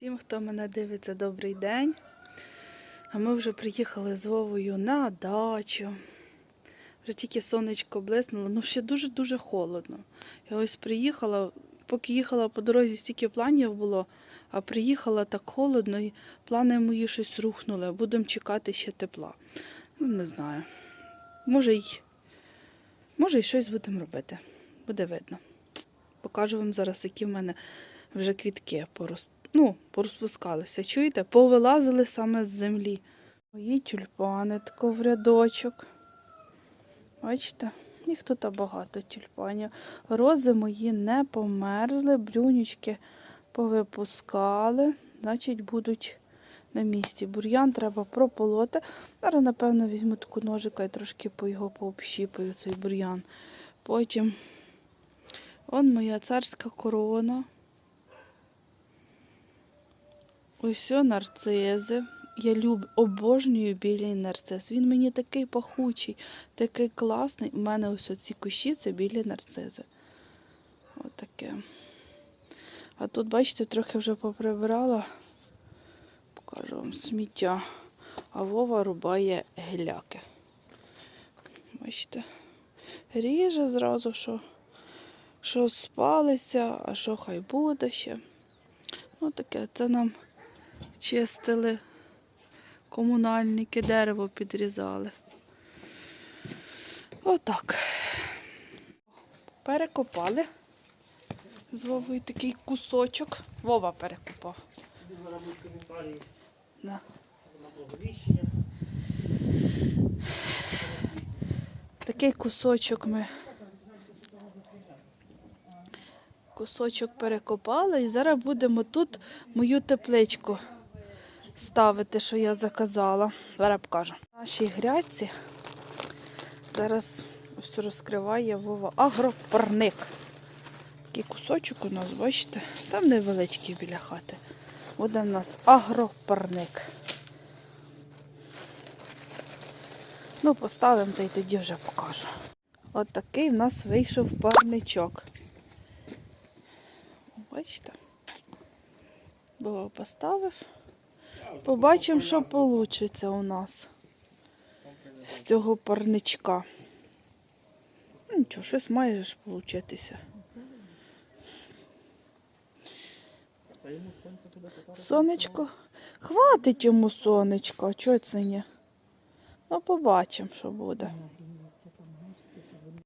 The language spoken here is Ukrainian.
Всім, хто мене дивиться, добрий день. А ми вже приїхали з Вовою на дачу. Вже тільки сонечко блиснуло, ну ще дуже-дуже холодно. Я ось приїхала, поки їхала по дорозі, стільки планів було, а приїхала так холодно, і плани мої щось рухнули. Будемо чекати ще тепла. Ну, не знаю. Може й, може й щось будемо робити. Буде видно. Покажу вам зараз, які в мене вже квітки порос... ну, порозпускалися. Чуєте? Повилазили саме з землі. Мої тюльпани тако в рядочок. Бачите? Їх тут багато тюльпанів. Рози мої не померзли, блюнючки повипускали, значить будуть на місці. Бур'ян треба прополоти. Зараз, напевно, візьму таку ножика і трошки по його пообщіпаю цей бур'ян. Потім он моя царська корона. Ось нарцизи. Я люб, обожнюю білий нарцис. Він мені такий пахучий, такий класний. У мене ось оці кущі це білі нарцизи. Отаке. А тут, бачите, трохи вже поприбирала. Покажу вам сміття. А Вова рубає геляки. Бачите? Ріже зразу, що, що спалиться, а що хай буде ще. Ну таке, це нам чистили комунальники, дерево підрізали. Отак. Перекопали. З Вовою такий кусочок. Вова перекопав. Да. Такий кусочок ми. Кусочок перекопали і зараз будемо тут мою тепличку ставити, що я заказала. Зараз покажу. В нашій грядці зараз ось розкриває Вова агропарник. Такий кусочок у нас, бачите, там невеличкий біля хати. Буде в нас агропарник. Ну, поставимо та й тоді вже покажу. От такий в нас вийшов парничок. Бачите? Бо поставив. Побачимо, що вийде у нас з цього парничка. Ну, Нічого, щось має ж фотографує. Сонечко. Хватить йому сонечко, чого це ні? Ну, побачимо, що буде.